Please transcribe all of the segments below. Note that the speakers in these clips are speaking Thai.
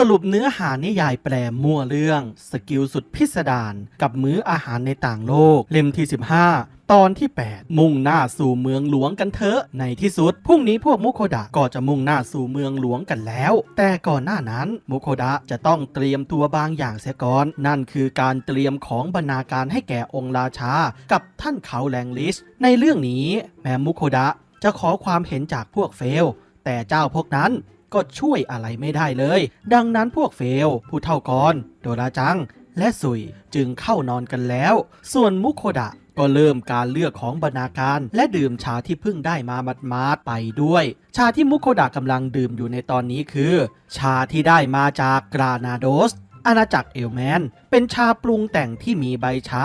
สรุปเนื้อหานิยายแปลมั่วเรื่อง สกิลสุดพิสดารกับมื้ออาหารในต่างโลก เล่มที่ 15 ตอนที่ 8 มุ่งหน้าสู่เมืองหลวงกันเถอะในที่สุดพรุ่งนี้พวกมุโคดะก็จะมุ่งหน้าสู่เมืองหลวงกันแล้ว แต่ก่อนหน้านั้นมุโคดะจะต้องเตรียมตัวบางอย่างเสียก่อน นั่นคือการเตรียมของบรรณาการให้แก่องค์ราชา กับท่านเขาแลงลิสในเรื่องนี้แม้มุโคดะจะขอความเห็นจากพวกเฟล แต่เจ้าพวกนั้นก็ช่วยอะไรไม่ได้เลย ดังนั้นพวกเฟล ผู้เท่ากรโดราจัง และสุยจึงเข้านอนกันแล้ว ส่วนมุโคดะก็เริ่มการเลือกของบรรณาการและดื่มชาที่เพิ่งได้มามัดๆไปด้วย ชาที่มุโคดะกำลังดื่มอยู่ในตอนนี้คือ ชาที่ได้มาจากกรานาโดสอาณาจักรเอลแมน เป็นชาปรุงแต่งที่มีใบชา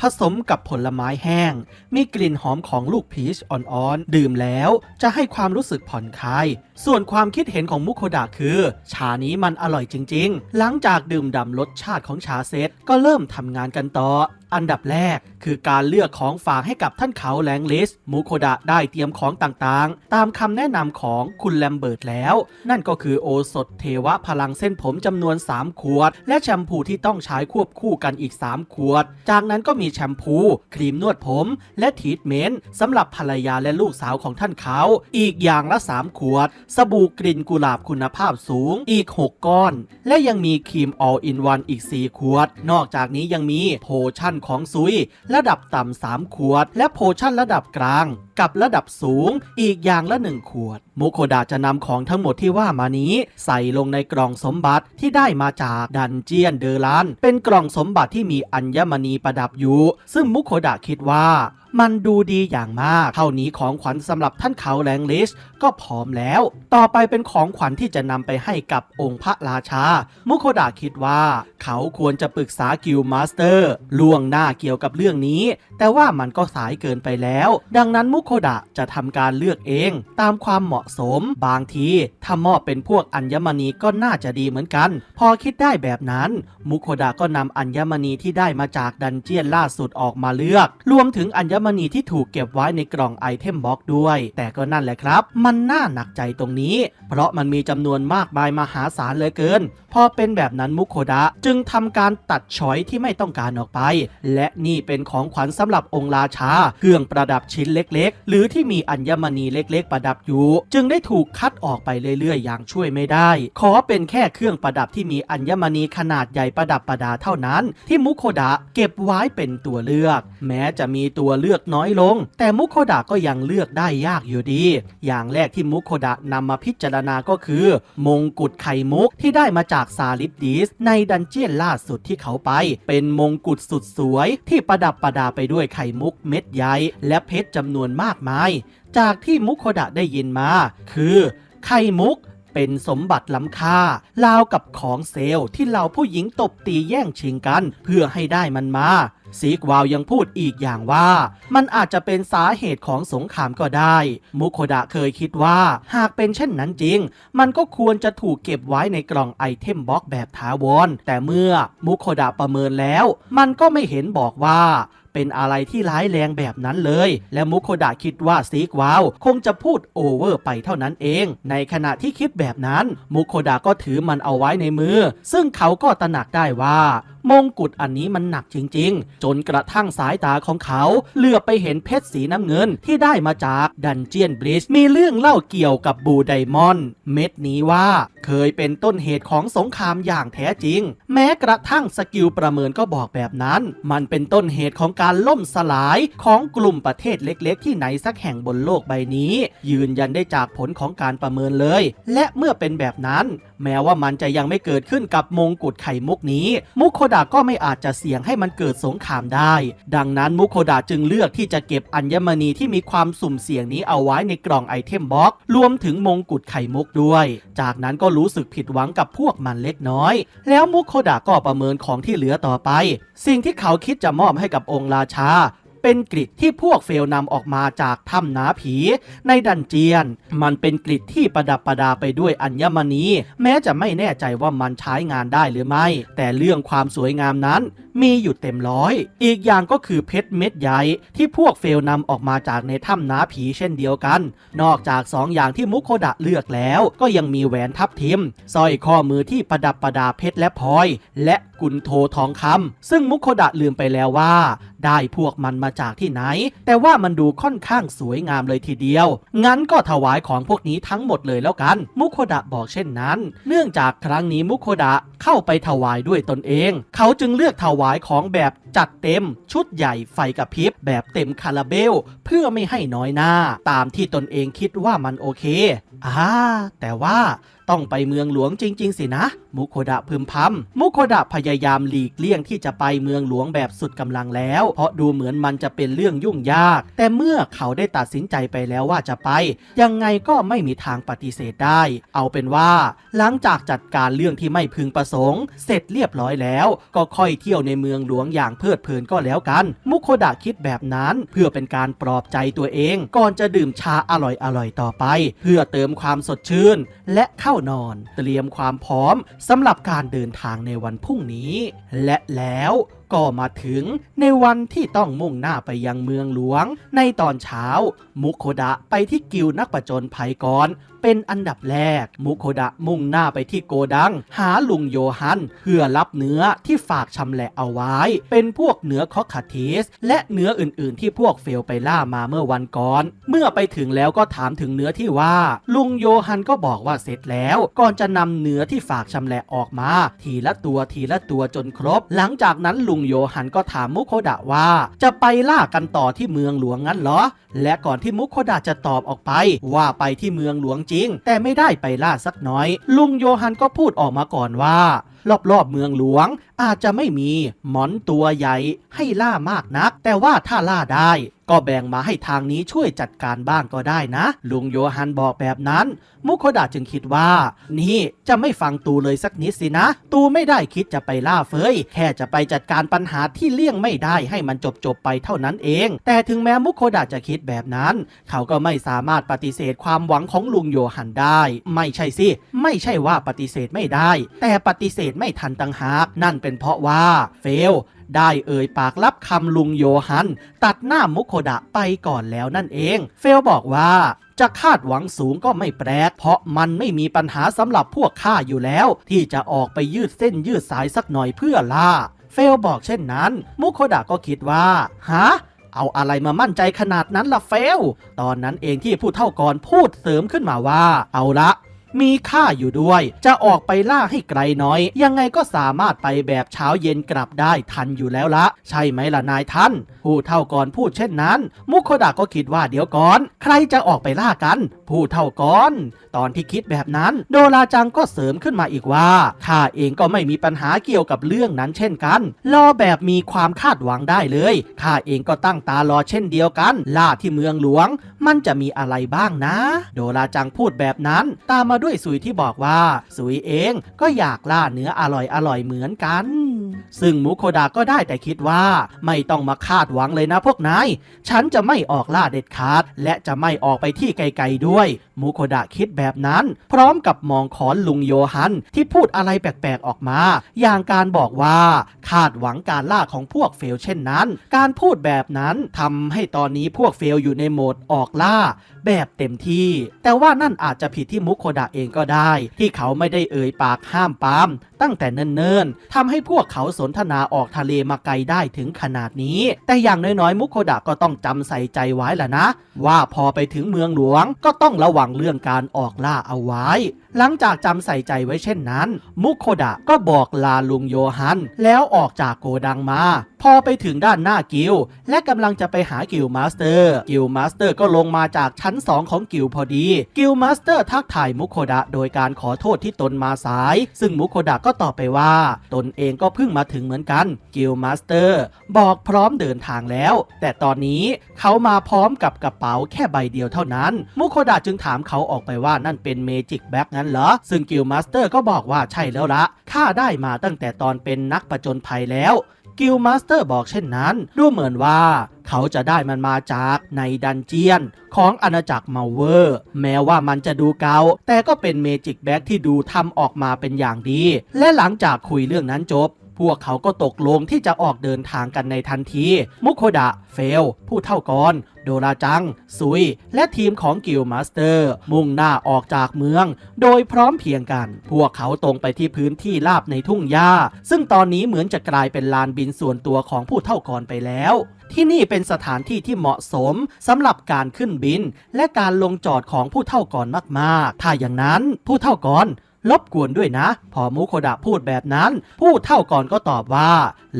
ผสมกับผลไม้แห้ง มีกลิ่นหอมของลูกพีชอ่อนๆ ดื่มแล้วจะให้ความรู้สึกผ่อนคลาย ส่วนความคิดเห็นของมุโคดะคือ ชานี้มันอร่อยจริงๆ หลังจากดื่มด่ำรสชาติของชาเซตก็เริ่มทำงานกันต่ออันดับแรก คือการเลือกของฝากให้กับท่านเขาแลงลิสมุโคดะได้เตรียมของต่างๆ ตามคำแนะนำของคุณแลมเบิร์ตแล้ว นั่นก็คือโอสถเทวะพลังเส้นผมจำนวน 3 ขวด และแชมพูที่ต้องใช้ควบคู่กันอีก 3 ขวด จากนั้นก็มีแชมพู ครีมนวดผม และทีทเมนต์สำหรับภรรยาและลูกสาวของท่านเขา อีกอย่างละ 3 ขวด สบู่กลิ่นกุหลาบคุณภาพสูงอีก 6 ก้อน และยังมีครีม all in one อีก 4 ขวด นอกจากนี้ยังมีโพชั่นของซุย ระดับต่ำสามขวด และโพชั่นระดับกลาง กับระดับสูงอีกอย่างละหนึ่งขวด โมโคดะจะนำของทั้งหมดที่ว่ามานี้ ใส่ลงในกล่องสมบัติที่ได้มาจากดันเจียนเดอรันเป็นกล่องสมบัติที่มีอัญมณีประดับอยู่ ซึ่งมุโคดะคิดว่า มันดูดีอย่างมาก เท่านี้ของขวัญสำหรับท่านเขาแรงลิสก็พร้อมแล้ว ต่อไปเป็นของขวัญที่จะนำไปให้กับองค์พระราชา มุโคดะคิดว่า เขาควรจะปรึกษากิลมาสเตอร์ล่วงหน้าเกี่ยวกับเรื่องนี้ แต่ว่ามันก็สายเกินไปแล้ว ดังนั้นมุโคดะจะทำการเลือกเอง ตามความเหมาะสม บางทีถ้ามอบเป็นพวกอัญมณีก็น่าจะดีเหมือนกัน พอคิดได้แบบนั้น มุโคดะก็นำอัญมณีที่ได้มาจากดันเจียนล่าสุดออกมาเลือก รวมถึงอัญมมณีที่ถูกเก็บไว้ในกล่องไอเทมบ็อกด้วย แต่ก็นั่นแหละครับ มันน่าหนักใจตรงนี้ เพราะมันมีจำนวนมากมายมหาศาลเลือเกิน พอเป็นแบบนั้นมุโคดะจึงทำการตัดช้อยที่ไม่ต้องการออกไป และนี่เป็นของขวัญสำหรับองค์ราชา เครื่องประดับชิ้นเล็กๆ หรือที่มีอัญมณีเล็กๆ ประดับอยู่ จึงได้ถูกคัดออกไปเรื่อยๆ อย่างช่วยไม่ได้ ขอเป็นแค่เครื่องประดับที่มีอัญมณีขนาดใหญ่ประดับประดาเท่านั้น ที่มุโคดะเก็บไว้เป็นตัวเลือก แม้จะมีตัวเลือกน้อยลง แต่มุโคดะก็ยังเลือกได้ยากอยู่ดี อย่างแรกที่มุโคดะนำมาพิจารณาก็คือ มงกุฎไข่มุกที่ได้มาจากซาลิดดิสในดันเจียนล่าสุดที่เขาไป เป็นมงกุฎสุดสวยที่ประดับประดาไปด้วยไข่มุกเม็ดใหญ่และเพชรจำนวนมากมาย จากที่มุโคดะได้ยินมา คือ ไข่มุกเป็นสมบัติล้ำค่าราวกับของเซลล์ที่เหล่าผู้หญิงตบตีแย่งชิงกัน เพื่อให้ได้มันมา ซีกวาวยังพูดอีกอย่างว่ามันอาจจะเป็นสาเหตุของสงครามก็ได้ มุโคดะเคยคิดว่าหากเป็นเช่นนั้นจริง มันก็ควรจะถูกเก็บไว้ในกล่องไอเทมบ็อกแบบถาวร แต่เมื่อมุโคดะประเมินแล้ว มันก็ไม่เห็นบอกว่าเป็นอะไรที่ร้ายแรงแบบนั้นเลย และมุโคดะคิดว่าซีกวาวคงจะพูดโอเวอร์ไปเท่านั้นเอง ในขณะที่คิดแบบนั้น มุโคดะก็ถือมันเอาไว้ในมือ ซึ่งเขาก็ตระหนักได้ว่า มงกุฎอันนี้มันหนักจริง ๆ จนกระทั่งสายตาของเขา เหลือบไปเห็นเพชรสีน้ำเงินที่ได้มาจากดันเจียนบริดมีเรื่องเล่าเกี่ยวกับบูไดมอนด์เม็ดนี้ว่า เคยเป็นต้นเหตุของสงครามอย่างแท้จริง แม้กระทั่งสกิลประเมินก็บอกแบบนั้น มันเป็นต้นเหตุของการล่มสลายของกลุ่มประเทศเล็ก ๆ ที่ไหนสักแห่งบนโลกใบนี้ ยืนยันได้จากผลของการประเมินเลย และเมื่อเป็นแบบนั้น แม้ว่ามันจะยังไม่เกิดขึ้นกับมงกุฎไข่มุกนี้ มุโคดะดะก็ไม่อาจจะเสี่ยงให้มันเกิดสงครามได้ ดังนั้นมุโคดะจึงเลือกที่จะเก็บอัญมณีที่มีความสุ่มเสี่ยงนี้เอาไว้ในกล่องไอเทมบ็อกรวมถึงมงกุฎไข่มุกด้วย จากนั้นก็รู้สึกผิดหวังกับพวกมันเล็กน้อย แล้วมุโคดะก็ประเมินของที่เหลือต่อไป สิ่งที่เขาคิดจะมอบให้กับองค์ราชา เป็นกริดที่พวกเฟลนำออกมาจากถ้ำนาผี ในดันเจียน มันเป็นกริดที่ประดับประดาไปด้วยอัญมณี แม้จะไม่แน่ใจว่ามันใช้งานได้หรือไม่ แต่เรื่องความสวยงามนั้น มีอยู่เต็มร้อย อีกอย่างก็คือเพชรเม็ดใหญ่ที่พวกเฟลนำออกมาจากในถ้ำนาผีเช่นเดียวกัน นอกจากสองอย่างที่มุโคดะเลือกแล้ว ก็ยังมีแหวนทับทิมสร้อยข้อมือที่ประดับประดาเพชรและพลอย และกุนโททองคำซึ่งมุโคดะลืมไปแล้วว่า ได้พวกมันมาจากที่ไหน แต่ว่ามันดูค่อนข้างสวยงามเลยทีเดียว งั้นก็ถวายของพวกนี้ทั้งหมดเลยแล้วกัน มุโคดะบอกเช่นนั้น เนื่องจากครั้งนี้มุโคดะเข้าไปถวายด้วยตนเอง เขาจึงเลือกถวายของแบบจัดเต็ม ชุดใหญ่ไฟกระพริบแบบเต็มคาราเบล เพื่อไม่ให้น้อยหน้า ตามที่ตนเองคิดว่ามันโอเคอ่าแต่ว่า ต้องไปเมืองหลวงจริง ๆ สินะ มุโคดะพึมพำมุโคดะพยายามหลีกเลี่ยงที่จะไปเมืองหลวงแบบสุดกำลังแล้ว เพราะดูเหมือนมันจะเป็นเรื่องยุ่งยาก แต่เมื่อเขาได้ตัดสินใจไปแล้วว่าจะไป ยังไงก็ไม่มีทางปฏิเสธได้ เอาเป็นว่า หลังจากจัดการเรื่องที่ไม่พึงประสงค์ เสร็จเรียบร้อยแล้ว ก็ค่อยเที่ยวในเมืองหลวงอย่างเพลิดเพลินก็แล้วกัน มุโคดะคิดแบบนั้น เพื่อเป็นการปลอบใจตัวเอง ก่อนจะดื่มชาอร่อยๆต่อไป เพื่อเติมความสดชื่น และเข้านอน เตรียมความพร้อมสำหรับการเดินทางในวันพรุ่งนี้ และแล้วก็มาถึงในวันที่ต้องมุ่งหน้าไปยังเมืองหลวง ในตอนเช้า มุโคดะไปที่กิวนักประจนภัยก่อนเป็นอันดับแรก มุโคดะมุ่งหน้าไปที่โกดัง หาลุงโยฮัน เพื่อรับเนื้อที่ฝากชำแหละเอาไว้ เป็นพวกเนื้อคอคาทิส และเนื้ออื่นๆ ที่พวกเฟลไปล่ามาเมื่อวันก่อน เมื่อไปถึงแล้วก็ถามถึงเนื้อที่ว่า ลุงโยฮันก็บอกว่าเสร็จแล้ว ก่อนจะนำเนื้อที่ฝากชำแหละออกมา ทีละตัวทีละตัวจนครบ หลังจากนั้นลุงงโยฮันก็ถามมุโคดะว่า จะไปล่ากันต่อที่เมืองหลวงงั้นเหรอ และก่อนที่มุโคดะจะตอบออกไป ว่าไปที่เมืองหลวงจริง แต่ไม่ได้ไปล่าสักน้อย ลุงโยฮันก็พูดออกมาก่อนว่า รอบๆเมืองหลวง อาจจะไม่มีหมอนตัวใหญ่ให้ล่ามากนัก แต่ว่าถ้าล่าได้ ก็แบ่งมาให้ทางนี้ช่วยจัดการบ้างก็ได้นะ ลุงโยฮันบอกแบบนั้น มุโคดะจึงคิดว่า นี่จะไม่ฟังตูเลยสักนิดสินะ ตูไม่ได้คิดจะไปล่าเฟย แค่จะไปจัดการปัญหาที่เลี่ยงไม่ได้ให้มันจบจบๆไปเท่านั้นเอง แต่ถึงแม้มุโคดะจะคิดแบบนั้น เขาก็ไม่สามารถปฏิเสธความหวังของลุงโยฮันได้ ไม่ใช่สิ ไม่ใช่ว่าปฏิเสธไม่ได้ แต่ปฏิเสธไม่ทันตังหากนั่นเป็นเพราะว่าเฟลได้เอ่ยปากรับคำลุงโยฮัน ตัดหน้ามุโคดะไปก่อนแล้วนั่นเอง เฟลบอกว่าจะคาดหวังสูงก็ไม่แปลก เพราะมันไม่มีปัญหาสำหรับพวกข้าอยู่แล้ว ที่จะออกไปยืดเส้นยืดสายสักหน่อยเพื่อล่า เฟลบอกเช่นนั้น มุโคดะก็คิดว่า ฮะเอาอะไรมามั่นใจขนาดนั้นล่ะเฟล ตอนนั้นเองที่ผู้เท่ากรพูดเสริมขึ้นมาว่า เอาละ มีค่าอยู่ด้วย จะออกไปล่าให้ไกลน้อย ยังไงก็สามารถไปแบบเช้าเย็นกลับได้ทันอยู่แล้วละ ใช่ไหมล่ะนายท่านผู้เท่ากรพูดเช่นนั้น มุโคดะก็คิดว่าเดี๋ยวก่อน ใครจะออกไปล่ากัน ผู้เท่ากรตอนที่คิดแบบนั้น โดราจังก็เสริมขึ้นมาอีกว่าข้าเองก็ไม่มีปัญหาเกี่ยวกับเรื่องนั้นเช่นกันรอแบบมีความคาดหวังได้เลยข้าเองก็ตั้งตารอเช่นเดียวกัน ล่าที่เมืองหลวง มันจะมีอะไรบ้างนะ โดราจังพูดแบบนั้น ตามมาด้วยวยสุยที่บอกว่า สุยเองก็อยากล่าเนื้ออร่อยอร่อยเหมือนกัน ซึ่งมุโคดาก็ได้แต่คิดว่า ไม่ต้องมาคาดหวังเลยนะพวกนายฉันจะไม่ออกล่าเด็ดขาด และจะไม่ออกไปที่ไกลๆด้วย มุโคดะคิดแบบนั้น พร้อมกับมองขอนลุงโยฮันที่พูดอะไรแปลกๆออกมา อย่างการบอกว่าคาดหวังการล่าของพวกเฟลเช่นนั้น การพูดแบบนั้นทำให้ตอนนี้พวกเฟลอยู่ในโหมดออกล่า แบบเต็มที่ แต่ว่านั่นอาจจะผิดที่มุโคดะเองก็ได้ ที่เขาไม่ได้เอ่ยปากห้ามปาม ตั้งแต่เนิ่นๆทำให้พวกเขาสนทนาออกทะเลมาไกลได้ถึงขนาดนี้ แต่อย่างน้อยๆมุโคดะก็ต้องจำใส่ใจไว้ล่ะนะ ว่าพอไปถึงเมืองหลวงก็ต้องระวังเรื่องการออกล่าเอาไว้ หลังจากจำใส่ใจไว้เช่นนั้น มุโคดะก็บอกลาลุงโยฮัน แล้วออกจากโกดังมาพอไปถึงด้านหน้ากิลและกำลังจะไปหากิลมาสเตอร์ กิลมาสเตอร์ก็ลงมาจากชั้น 2 ของกิลพอดี กิลมาสเตอร์ทักทายมุโคดะโดยการขอโทษที่ตนมาสาย ซึ่งมุโคดะก็ตอบไปว่า ตนเองก็เพิ่งมาถึงเหมือนกัน กิลมาสเตอร์บอกพร้อมเดินทางแล้ว แต่ตอนนี้เขามาพร้อมกับกระเป๋าแค่ใบเดียวเท่านั้น มุโคดะจึงถามเขาออกไปว่านั่นเป็นเมจิกแบ็กงั้นเหรอ ซึ่งกิลมาสเตอร์ก็บอกว่าใช่แล้วละข้าได้มาตั้งแต่ตอนเป็นนักประจนภัยแล้ว กิลมาสเตอร์บอกเช่นนั้น ดูเหมือนว่าเขาจะได้มันมาจากในดันเจียนของอาณาจักรเมาเวอร์ แม้ว่ามันจะดูเกาแต่ก็เป็นเมจิกแบ็กที่ดูทำออกมาเป็นอย่างดี และหลังจากคุยเรื่องนั้นจบ พวกเขาก็ตกลงที่จะออกเดินทางกันในทันที มุโคดะ เฟล ผู้เท่ากร โดราจัง ซุย และทีมของกิลมาสเตอร์ มุ่งหน้าออกจากเมือง โดยพร้อมเพียงกัน พวกเขาตรงไปที่พื้นที่ราบในทุ่งหญ้า ซึ่งตอนนี้เหมือนจะกลายเป็นลานบินส่วนตัวของผู้เท่ากรไปแล้วที่นี่เป็นสถานที่ที่เหมาะสมสำหรับการขึ้นบิน และการลงจอดของผู้เท่ากรมากๆ ถ้าอย่างนั้นผู้เท่ากร รบกวนด้วยนะ พอมุโคดะพูดแบบนั้น ผู้เท่าก่อนก็ตอบว่า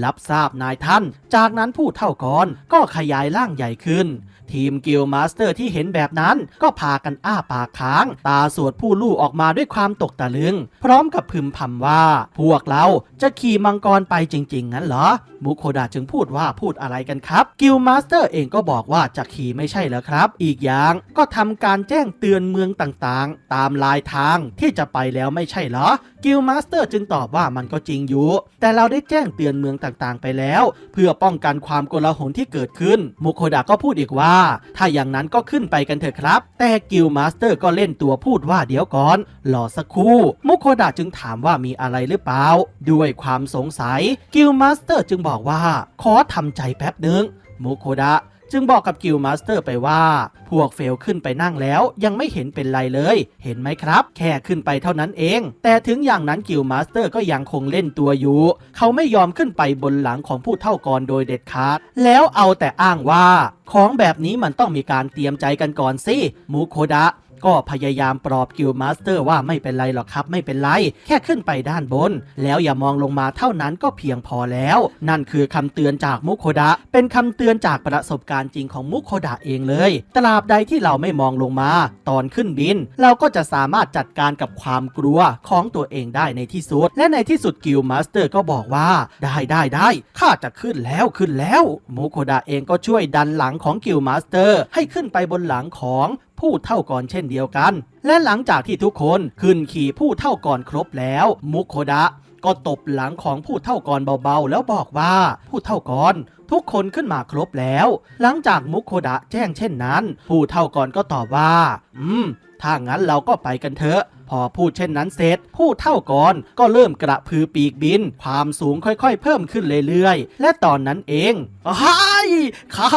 รับทราบนายท่าน จากนั้นผู้เท่าก่อนก็ขยายร่างใหญ่ขึ้น ทีมกิลมาสเตอร์ที่เห็นแบบนั้นก็พากันอ้าปากค้าง ตาสวดผู้ลู่ออกมาด้วยความตกตะลึง พร้อมกับพึมพำว่า พวกเราจะขี่มังกรไปจริง ๆ งั้นเหรอ มุโคดะจึงพูดว่าพูดอะไรกันครับ กิลมาสเตอร์เองก็บอกว่าจะขี่ไม่ใช่แล้วครับ อีกอย่างก็ทำการแจ้งเตือนเมืองต่างๆ ตามลายทางที่จะไปแล้วไม่ใช่เหรอ กิลมาสเตอร์จึงตอบว่ามันก็จริงอยู่ แต่เราได้แจ้งเตือนเมืองต่างๆ ไปแล้ว เพื่อป้องกันความโกลาหลที่เกิดขึ้น มุโคดะก็พูดอีกว่า ถ้าอย่างนั้นก็ขึ้นไปกันเถอะครับ แต่กิลมาสเตอร์ก็เล่นตัวพูดว่าเดี๋ยวก่อนรอสักครู่ มุโคดะจึงถามว่ามีอะไรหรือเปล่า ด้วยความสงสัย กิลมาสเตอร์จึงบอกว่า ขอทำใจแป๊บหนึ่งมุโคดะ จึงบอกกับกิลมาสเตอร์ไปว่า พวกเฟลขึ้นไปนั่งแล้วยังไม่เห็นเป็นไรเลย เห็นไหมครับ แค่ขึ้นไปเท่านั้นเอง แต่ถึงอย่างนั้นกิลมาสเตอร์ก็ยังคงเล่นตัวอยู่ เขาไม่ยอมขึ้นไปบนหลังของผู้เท่ากรโดยเด็ดขาด แล้วเอาแต่อ้างว่า ของแบบนี้มันต้องมีการเตรียมใจกันก่อนสิมูโคดะ ก็พยายามปลอบกิลมาสเตอร์ว่าไม่เป็นไรหรอกครับไม่เป็นไร แค่ขึ้นไปด้านบน แล้วอย่ามองลงมาเท่านั้นก็เพียงพอแล้ว นั่นคือคำเตือนจากมุโคดะ เป็นคำเตือนจากประสบการณ์จริงของมุโคดะเองเลยตราบใดที่เราไม่มองลงมา ตอนขึ้นบิน เราก็จะสามารถจัดการกับความกลัวของตัวเองได้ในที่สุด และในที่สุดกิลมาสเตอร์ก็บอกว่าได้ได้ได้ข้าจะขึ้นแล้วขึ้นแล้วมุโคดะเองก็ช่วยดันหลังของกิลมาสเตอร์ให้ขึ้นไปบนหลังของ ผู้เท่าก่อนเช่นเดียวกัน และหลังจากที่ทุกคนขึ้นขี่ผู้เท่าก่อนครบแล้ว มุโคดะก็ตบหลังของผู้เท่าก่อนเบาๆ แล้วบอกว่าผู้เท่าก่อนทุกคนขึ้นมาครบแล้ว หลังจากมุโคดะแจ้งเช่นนั้น ผู้เท่าก่อนก็ตอบว่า อืม ถ้างั้นเราก็ไปกันเถอะ พอพูดเช่นนั้นเสร็จ ผู้เท่าก่อนก็เริ่มกระพือปีกบิน ความสูงค่อยๆ เพิ่มขึ้นเรื่อยๆ และตอนนั้นเองอ้ายข้า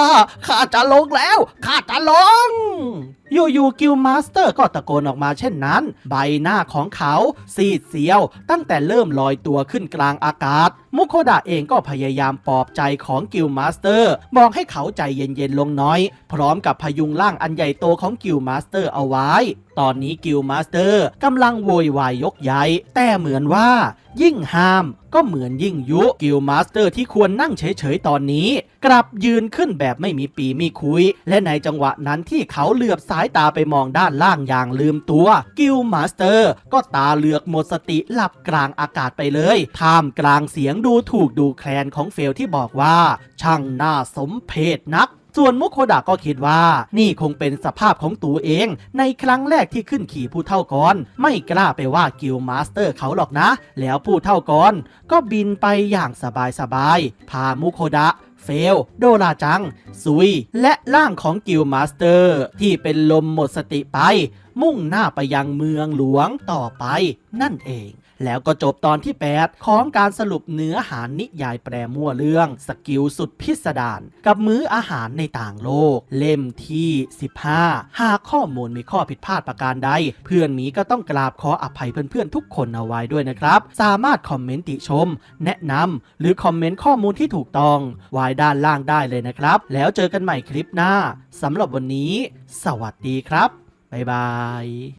ข้าจะลงแล้วข้าจะลง อยู่ๆกิลมาสเตอร์ก็ตะโกนออกมาเช่นนั้น ใบหน้าของเขาซีดเสียว ตั้งแต่เริ่มลอยตัวขึ้นกลางอากาศ มุโคดะเองก็พยายามปลอบใจของกิลมาสเตอร์บอกให้เขาใจเย็นๆลงน้อย พร้อมกับพยุงร่างอันใหญ่โตของกิลมาสเตอร์เอาไว้ ตอนนี้กิลมาสเตอร์กำลังโวยวายยกใหญ่แต่เหมือนว่า ยิ่งห้ามก็เหมือนยิ่งยุกิลมาสเตอร์ที่ควรนั่งเฉยๆตอนนี้ กลับยืนขึ้นแบบไม่มีปีมีคุย และในจังหวะนั้นที่เขาเหลือบสายตาไปมองด้านล่างอย่างลืมตัว กิลมาสเตอร์ ก็ตาเหลือกหมดสติหลับกลางอากาศไปเลยท่ามกลางเสียงดูถูกดูแคลนของเฟลที่บอกว่า ช่างน่าสมเพชนักส่วนมุโคดะก็คิดว่า นี่คงเป็นสภาพของตัวเอง ในครั้งแรกที่ขึ้นขี่ผู้เท่ากรไม่กล้าไปว่ากิลมาสเตอร์เขาหรอกนะ แล้วผู้เท่ากรก็บินไปอย่างสบายๆพามุโคดะ ฟล โดราจัง ซุย และร่างของกิลมาสเตอร์ ที่เป็นลมหมดสติไป มุ่งหน้าไปยังเมืองหลวงต่อไปนั่นเอง แล้วก็จบตอนที่ 8 ของการสรุปเนื้อหานิยายแปรมั่วเรื่อง สกิลสุดพิสดารกับมื้ออาหารในต่างโลก เล่มที่ 15 หากข้อมูลมีข้อผิดพลาดประการใด เพื่อนหมีก็ต้องกราบขออภัยเพื่อนๆทุกคนเอาไว้ด้วยนะครับ สามารถคอมเมนต์ติชม แนะนำหรือคอมเมนต์ข้อมูลที่ถูกต้องไว้ด้านล่างได้เลยนะครับ แล้วเจอกันใหม่คลิปหน้าสำหรับวันนี้ สวัสดีครับบ๊ายบาย